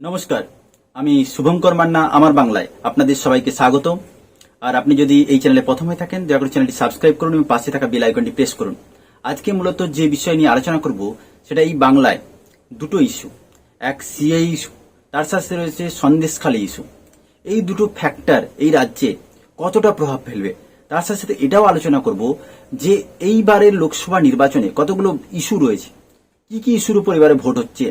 নমস্কার, আমি শুভঙ্কর মান্না, আমার বাংলায়। আপনাদের সবাইকে স্বাগত আর আপনি যদি এই চ্যানেলে প্রথম হয়ে থাকেন, দয়া করে চ্যানেলটি সাবস্ক্রাইব করুন এবং পাশে থাকা বেল আইকনটি প্রেস করুন। আজকে মূলত যে বিষয় নিয়ে আলোচনা করব, সেটা এই বাংলায় দুটো ইস্যু। এক সিএ ইস্যু, তার সাথে রয়েছে সন্দেশখালী ইস্যু। এই দুটো ফ্যাক্টর এই রাজ্যে কতটা প্রভাব ফেলবে? তার সাথে সাথে এটাও আলোচনা করব যে এইবারের লোকসভা নির্বাচনে কতগুলো ইস্যু রয়েছে। কি কি ইস্যুর উপর এবারে ভোট হচ্ছে?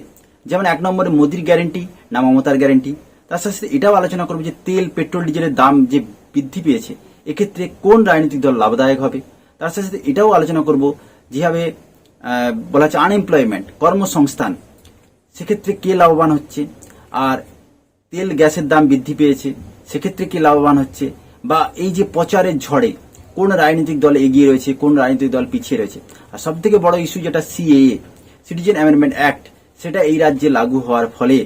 যেমন এক নম্বরে মোদির গ্যারেন্টি না মমতার গ্যারেন্টি তার সাথে সাথে এটাও আলোচনা করব যে তেল, পেট্রোল, ডিজেলের দাম যে বৃদ্ধি পেয়েছে, এক্ষেত্রে কোন রাজনৈতিক দল লাভদায়ক হবে? তার সাথে সাথে এটাও আলোচনা করব যেভাবে বলা হচ্ছে আনএমপ্লয়মেন্ট কর্মসংস্থান, সেক্ষেত্রে কে লাভবান হচ্ছে? আর তেল, গ্যাসের দাম বৃদ্ধি পেয়েছে, সেক্ষেত্রে কে লাভবান হচ্ছে? বা এই যে প্রচারের ঝড়ে, কোন রাজনৈতিক দল এগিয়ে রয়েছে, কোন রাজনৈতিক দল পিছিয়ে রয়েছে? আর সব থেকে বড় ইস্যু যেটা সিএএ সিটিজেন অ্যামেন্ডমেন্ট অ্যাক্ট সেটা এই রাজ্যে লাগু হওয়ার ফলে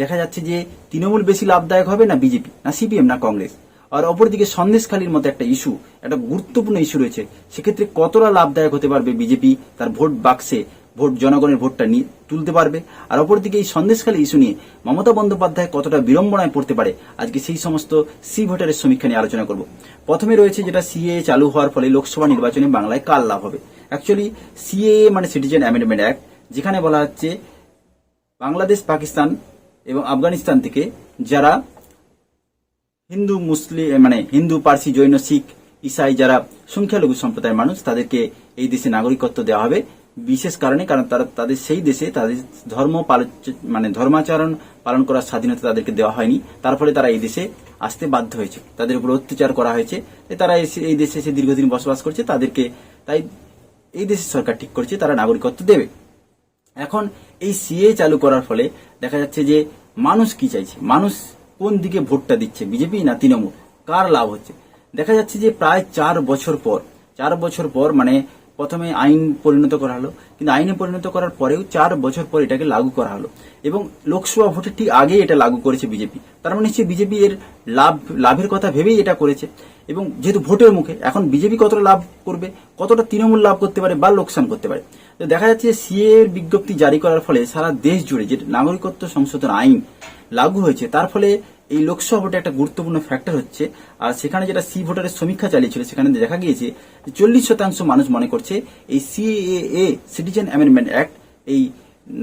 দেখা যাচ্ছে যে তৃণমূল বেশি লাভদায়ক হবে না বিজেপি, না সিপিএম, না কংগ্রেস। আর অপরদিকে সন্দেশখালীর মতো একটা ইস্যু একটা গুরুত্বপূর্ণ ইস্যু রয়েছে, সেক্ষেত্রে কতটা লাভদায়ক হতে পারবে বিজেপি? তার ভোট বাক্সে ভোট, জনগণের ভোটটা তুলতে পারবে। আর অপরদিকে এই সন্দেশখালী ইস্যু নিয়ে মমতা বন্দ্যোপাধ্যায় কতটা বিড়ম্বনায় পড়তে পারে, আজকে সেই সমস্ত সি ভোটারের সমীক্ষা নিয়ে আলোচনা করব। প্রথমে রয়েছে যেটা সিএ চালু হওয়ার ফলে লোকসভা নির্বাচনে বাংলায় কার লাভ হবে? অ্যাকচুয়ালি সিএ মানে সিটিজেন অ্যামেন্ডমেন্ট অ্যাক্ট যেখানে বলা হচ্ছে বাংলাদেশ পাকিস্তান এবং আফগানিস্তান থেকে যারা হিন্দু মুসলিম মানে হিন্দু, পার্সি, জৈন, শিখ, ইসাই যারা সংখ্যালঘু সম্প্রদায়ের মানুষ, তাদেরকে এই দেশে নাগরিকত্ব দেওয়া হবে। বিশেষ কারণে কারণ তারা তাদের সেই দেশে তাদের ধর্ম মানে ধর্মাচরণ পালন করার স্বাধীনতা তাদেরকে দেওয়া হয়নি। তার ফলে তারা এই দেশে আসতে বাধ্য হয়েছে। তাদের উপর অত্যাচার করা হয়েছে। তারা এই দেশে এসে দীর্ঘদিন বসবাস করছে। তাদেরকে তাই এই দেশের সরকার ঠিক করছে। তারা নাগরিকত্ব দেবে। এখন এই সিএ চালু করার ফলে দেখা যাচ্ছে যে মানুষ কি চাইছে? মানুষ কোন দিকে ভোটটা দিচ্ছে? বিজেপি না তৃণমূল? কার লাভ হচ্ছে? দেখা যাচ্ছে যে প্রায় চার বছর পর, চার বছর পর মানে প্রথমে আইন পরিণত করা হলো, কিন্তু আইনে পরিণত করার পরেও চার বছর পর এটাকে লাগু করা হলো। এবং লোকসভা ভোটের ঠিক আগেই এটা লাগু করেছে বিজেপি। তার মানে হচ্ছে বিজেপি এর লাভ, লাভের কথা ভেবেই এটা করেছে। এবং যেহেতু ভোটের মুখে, এখন বিজেপি কতটা লাভ করবে? কতটা তৃণমূল লাভ করতে পারে বা লোকসান করতে পারে? তো দেখা যাচ্ছে সিএ এর বিজ্ঞপ্তি জারি করার ফলে সারা দেশ জুড়ে যে নাগরিকত্ব সংশোধন আইন লাগু হয়েছে, তার ফলে এই লোকসভা ভোটে একটা গুরুত্বপূর্ণ ফ্যাক্টর হচ্ছে। আর সেখানে যেটা সি ভোটারের সমীক্ষা চালিয়েছিল, সেখানে দেখা গিয়েছে চল্লিশ শতাংশ মানুষ মনে করছে এই সিএএ সিটিজেন অ্যামেন্ডমেন্ট অ্যাক্ট এই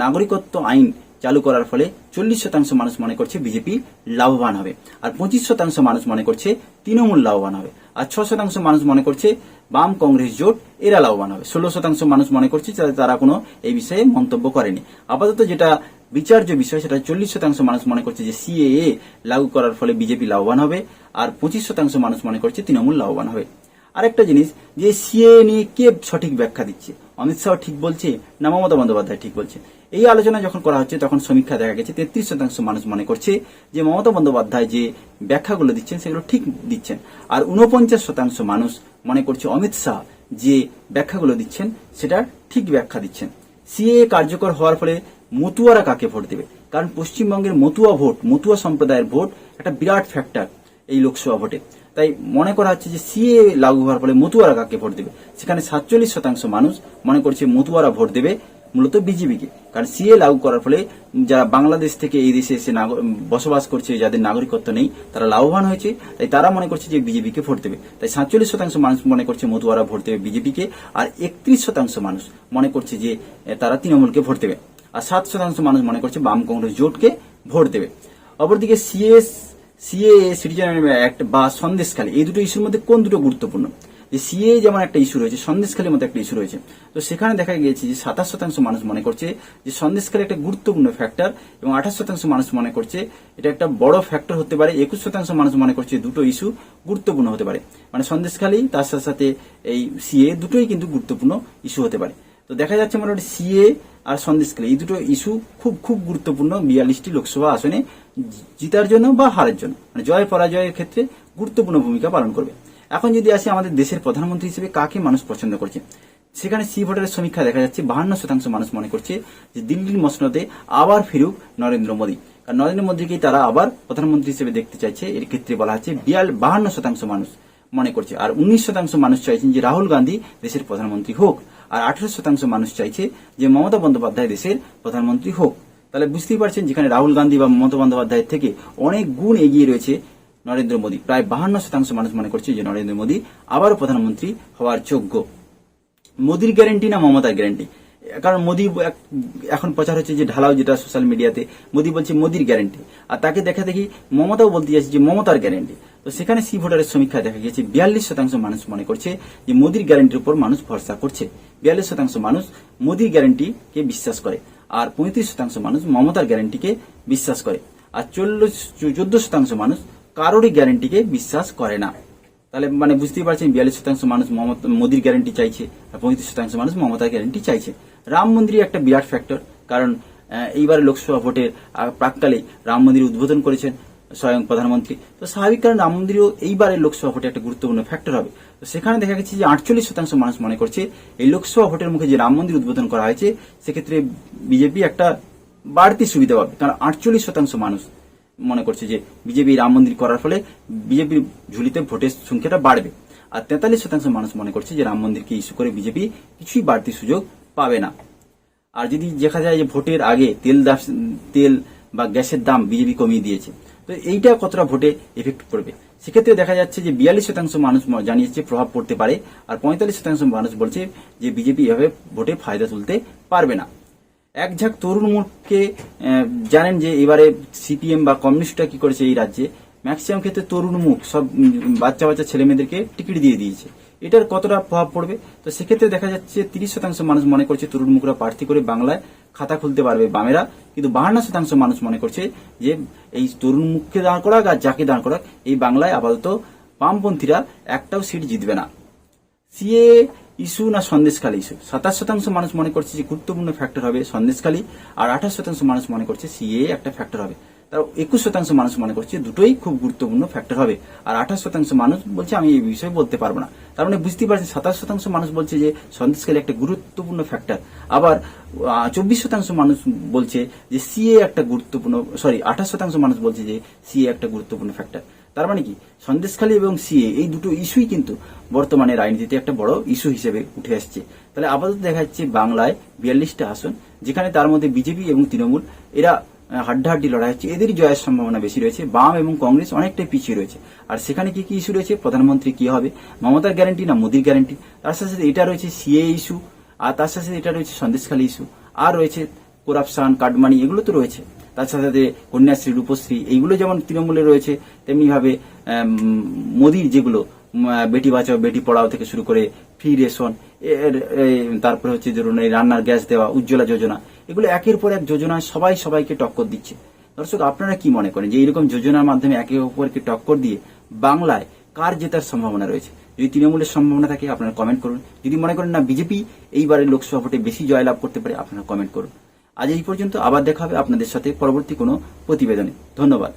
নাগরিকত্ব আইন চালু করার ফলে চল্লিশ শতাংশ মানুষ মনে করছে বিজেপি লাভবান হবে। আর পঁচিশ শতাংশ মানুষ মনে করছে তৃণমূল লাভবান হবে। আর ছ শতাংশ মানুষ মনে করছে বাম কংগ্রেস জোট, এরা লাভবান হবে। ষোলো শতাংশ মানুষ মনে করছে তারা কোনো এই বিষয়ে মন্তব্য করেনি। আপাতত যেটা বিচার্য বিষয়, সেটা চল্লিশ শতাংশ মানুষ মনে করছে যে সিএএ লাগু করার ফলে বিজেপি লাভবান হবে। আর পঁচিশ শতাংশ মানুষ মনে করছে তৃণমূল লাভবান হবে। আরেকটা জিনিস, যে সিএ নিয়ে কে সঠিক ব্যাখ্যা দিচ্ছে? অমিত শাহ ঠিক বলছে, না, মমতা বন্দ্যোপাধ্যায় ঠিক বলছে। এই আলোচনা যখন করা হচ্ছে, তখন সমীক্ষা দেখা গেছে, তেত্রিশ শতাংশ মানুষ মনে করছে যে, মমতা বন্দ্যোপাধ্যায় যে ব্যাখ্যাগুলো দিচ্ছেন, সেগুলো ঠিক দিচ্ছেন। আর উনপঞ্চাশ শতাংশ মানুষ মনে করছে অমিত শাহ যে ব্যাখ্যাগুলো দিচ্ছেন সেটা ঠিক ব্যাখ্যা দিচ্ছেন। সিএ কার্যকর হওয়ার ফলে মতুয়ারা কাকে ভোট দেবে? কারণ পশ্চিমবঙ্গের মতুয়া ভোট, মতুয়া সম্প্রদায়ের ভোট একটা বিরাট ফ্যাক্টর এই লোকসভা ভোটে। তাই মনে করা হচ্ছে যে সিএ লাগু হওয়ার ফলে মতুয়ারা কাকে ভোট দেবে? সেখানে সাতচল্লিশ শতাংশ মানুষ মনে করছে মতুয়ারা ভোট দেবে মূলত বিজেপিকে কারণ সিএ লাগু করার ফলে যারা বাংলাদেশ থেকে এই দেশে এসে বসবাস করছে, যাদের নাগরিকত্ব নেই, তারা লাভবান হয়েছে। তাই তারা মনে করছে যে বিজেপিকে ভোট দেবে। তাই সাতচল্লিশ শতাংশ মানুষ মনে করছে মতুয়ারা ভোট দেবে বিজেপিকে আর একত্রিশ শতাংশ মানুষ মনে করছে যে তারা তৃণমূলকে ভোট দেবে। আর সাত শতাংশ মানুষ মনে করছে বাম কংগ্রেস জোটকে ভোট দেবে। অপরদিকে সিএস সিএ সিটিজেন অ্যাক্ট বা সন্দেশখালী, এই দুটো ইস্যুর মধ্যে কোন দুটো গুরুত্বপূর্ণ? যে সিএ যেমন একটা ইস্যু রয়েছে, সন্দেশখালীর মতো একটা ইস্যু রয়েছে। তো সেখানে দেখা গিয়েছে যে সাতাশ শতাংশ মানুষ মনে করছে যে সন্দেশখালী একটা গুরুত্বপূর্ণ ফ্যাক্টর এবং আঠাশ শতাংশ মানুষ মনে করছে এটা একটা বড় ফ্যাক্টর হতে পারে। একুশ শতাংশ মানুষ মনে করছে দুটো ইস্যু গুরুত্বপূর্ণ হতে পারে। মানে সন্দেশখালী, তার সাথে সাথে এই সিএ দুটোই কিন্তু গুরুত্বপূর্ণ ইস্যু হতে পারে। তো দেখা যাচ্ছে মোটামুটি সিএ আর সন্দেশখালী, এই দুটো ইস্যু খুব খুব গুরুত্বপূর্ণ, বিয়াল্লিশটি লোকসভা আসনে। জিতার জন্য বা হারের জন্য। মানে জয়, পরাজয়ের ক্ষেত্রে গুরুত্বপূর্ণ ভূমিকা পালন করবে। এখন যদি আসি আমাদের দেশের প্রধানমন্ত্রী হিসেবে কাকে মানুষ পছন্দ করছে? সেখানে সি ভোটারের সমীক্ষা দেখা যাচ্ছে, বাহান্ন শতাংশ মানুষ মনে করছে যে দিল্লির মসনদে আবার ফিরুক নরেন্দ্র মোদী। কারণ নরেন্দ্র মোদীকেই তারা আবার প্রধানমন্ত্রী হিসেবে দেখতে চাইছে। এর ক্ষেত্রে বলা হচ্ছে বিয়াল বাহান্ন শতাংশ মানুষ মনে করছে। আর উনিশ শতাংশ মানুষ চাইছেন যে রাহুল গান্ধী দেশের প্রধানমন্ত্রী হোক। আর আঠারো শতাংশ মানুষ চাইছে যে মমতা বন্দ্যোপাধ্যায় দেশের প্রধানমন্ত্রী হোক। তাহলে বুঝতেই পারছেন যেখানে রাহুল গান্ধী বা মমতা বন্দ্যোপাধ্যায়ের থেকে অনেক গুণ এগিয়ে রয়েছে নরেন্দ্র মোদী। প্রায় বাহান্ন শতাংশ মানুষ মনে করছে যে নরেন্দ্র মোদী আবারও প্রধানমন্ত্রী হওয়ার যোগ্য। মোদীর গ্যারেন্টি না মমতার গ্যারেন্টি কারণ মোদি এখন প্রচার হচ্ছে যে ঢালাও যেটা সোশ্যাল মিডিয়াতে মোদি বলছে মোদির গ্যারেন্টি আর তাকে দেখা দেখি মমতাও বলতে যাচ্ছে যে মমতার গ্যারেন্টি তো সেখানে সি ভোটারের সমীক্ষা দেখা গেছে বিয়াল্লিশ শতাংশ মানুষ মনে করছে যে মোদির গ্যারেন্টির উপর মানুষ ভরসা করছে। বিয়াল্লিশ শতাংশ মানুষ মোদির গ্যারেন্টিকে বিশ্বাস করে। আর পঁয়ত্রিশ শতাংশ মানুষ মমতার গ্যারেন্টিকে বিশ্বাস করে। আর চল্লিশ, চোদ্দ শতাংশ মানুষ কারোরই গ্যারেন্টিকে বিশ্বাস করে না। তাহলে মানে বুঝতেই পারছেন, বিয়াল্লিশ শতাংশ মানুষ মোদির গ্যারেন্টি চাইছে, আর পঁয়ত্রিশ শতাংশ মানুষ মমতার গ্যারেন্টি চাইছে। রাম মন্দির একটা বিরাট ফ্যাক্টর কারণ এইবারে লোকসভা ভোটের আহ, প্রাককালে রাম মন্দির উদ্বোধন করেছেন স্বয়ং প্রধানমন্ত্রী। তো স্বাভাবিক কারণ রাম মন্দিরও এইবারে লোকসভা ভোটে একটা গুরুত্বপূর্ণ ফ্যাক্টর হবে। তো সেখানে দেখা গেছে যে আটচল্লিশ শতাংশ মানুষ মনে করছে এই লোকসভা ভোটের মুখে যে রাম মন্দির উদ্বোধন করা হয়েছে সেক্ষেত্রে বিজেপি একটা বাড়তি সুবিধা পাবে। কারণ আটচল্লিশ শতাংশ মানুষ মনে করছে যে বিজেপি রাম মন্দির করার ফলে বিজেপির ঝুলিতে ভোটের সংখ্যাটা বাড়বে। আর তেতাল্লিশ শতাংশ মানুষ মনে করছে যে রাম মন্দিরকে ইস্যু করে বিজেপি কিছুই বাড়তি সুযোগ পাবে না। আর যদি দেখা যায় যে ভোটের আগে তেল তেল বা গ্যাসের দাম বিজেপি কমিয়ে দিয়েছে, তো এইটা কতটা ভোটে এফেক্ট করবে? সেক্ষেত্রে দেখা যাচ্ছে যে বিয়াল্লিশ শতাংশ মানুষ জানিয়েছে প্রভাব পড়তে পারে, আর পঁয়তাল্লিশ শতাংশ মানুষ বলছে যে বিজেপি এভাবে ভোটে ফায়দা তুলতে পারবে না। এক ঝাঁক তরুণ মুখকে জানেন যে এবারে সিপিএম বা কমিউনিস্টরা কি করেছে এই রাজ্যে? ম্যাক্সিমাম ক্ষেত্রে তরুণ মুখ সব বাচ্চা বাচ্চা ছেলে মেয়েদেরকে টিকিট দিয়ে দিয়েছে। এটার কতটা প্রভাব পড়বে? তো সেক্ষেত্রে দেখা যাচ্ছে তিরিশ শতাংশ মানুষ মনে করছে তরুণ মুখরা প্রার্থী করে বাংলায় খাতা খুলতে পারবে বামেরা। কিন্তু বাহান্ন শতাংশ মানুষ মনে করছে যে এই তরুণ মুখকে দাঁড় করাক আর যাকে দাঁড় করাক, এই বাংলায় আপাতত বামপন্থীরা একটাও সিট জিতবে না। সিএ ইস্যু না সন্দেশখালী ইস্যু? সাতাশ শতাংশ মানুষ মনে করছে যে গুরুত্বপূর্ণ ফ্যাক্টর হবে সন্দেশখালী আর আঠাশ শতাংশ মানুষ মনে করছে সিএ একটা ফ্যাক্টর হবে। তার একুশ শতাংশ মানুষ মনে করছে দুটোই খুব গুরুত্বপূর্ণ ফ্যাক্টর হবে। আর আঠাশ শতাংশ মানুষ বলছে, আমি এই বিষয়ে বলতে পারব না। তার মানে বুঝতেই পারছেন, সাতাশ শতাংশ মানুষ বলছে যে সন্দেশখালী একটা গুরুত্বপূর্ণ ফ্যাক্টর আবার চব্বিশ শতাংশ মানুষ বলছে যে সিএ একটা গুরুত্বপূর্ণ সরি আঠাশ শতাংশ মানুষ বলছে যে সিএ একটা গুরুত্বপূর্ণ ফ্যাক্টর তার মানে কি? সন্দেশখালী এবং সিএ, এই দুটো ইস্যুই কিন্তু বর্তমানে রাজনীতিতে একটা বড় ইস্যু হিসেবে উঠে আসছে। তাহলে আপাতত দেখা যাচ্ছে বাংলায় বিয়াল্লিশটা আসন, যেখানে তার মধ্যে বিজেপি এবং তৃণমূল, এরা হাড্ডাহাড্ডি লড়াই হচ্ছে। এদেরই জয়ের সম্ভাবনা বেশি রয়েছে। বাম এবং কংগ্রেস অনেকটাই পিছিয়ে রয়েছে। আর সেখানে কি কি ইস্যু রয়েছে? প্রধানমন্ত্রী কি হবে? মমতার গ্যারান্টি না মোদির গ্যারান্টি তার সাথে সাথে এটা রয়েছে সিএ ইস্যু আর তার সাথে সাথে এটা রয়েছে সন্দেশখালী ইস্যু আর রয়েছে করাপশন কাটমানি এগুলো তো রয়েছে। তার সাথে সাথে কন্যাশ্রী রূপশ্রী এইগুলো যেমন তৃণমূলে রয়েছে তেমনি ভাবে আম, মোদির যেগুলো বেটি বাঁচাও বেটি পড়াও থেকে শুরু করে ফ্রি রেশন তারপরে হচ্ছে ধরুন এই রান্নার গ্যাস দেওয়া উজ্জ্বলা যোজনা এগুলো একের পর এক যোজনায় সবাই সবাইকে টক্কর দিচ্ছে। দর্শক, আপনারা কি মনে করেন যে এরকম যোজনার মাধ্যমে একে অপরকে টক্কর দিয়ে বাংলায় কার জেতার সম্ভাবনা রয়েছে? যদি তৃণমূলের সম্ভাবনা থাকে, আপনারা কমেন্ট করুন। যদি মনে করেন না বিজেপি এইবারের লোকসভা ভোটে বেশি জয়লাভ করতে পারে, আপনারা কমেন্ট করুন। আজ এই পর্যন্ত, আবার দেখা হবে আপনাদের সাথে পরবর্তী কোনো প্রতিবেদনে। ধন্যবাদ।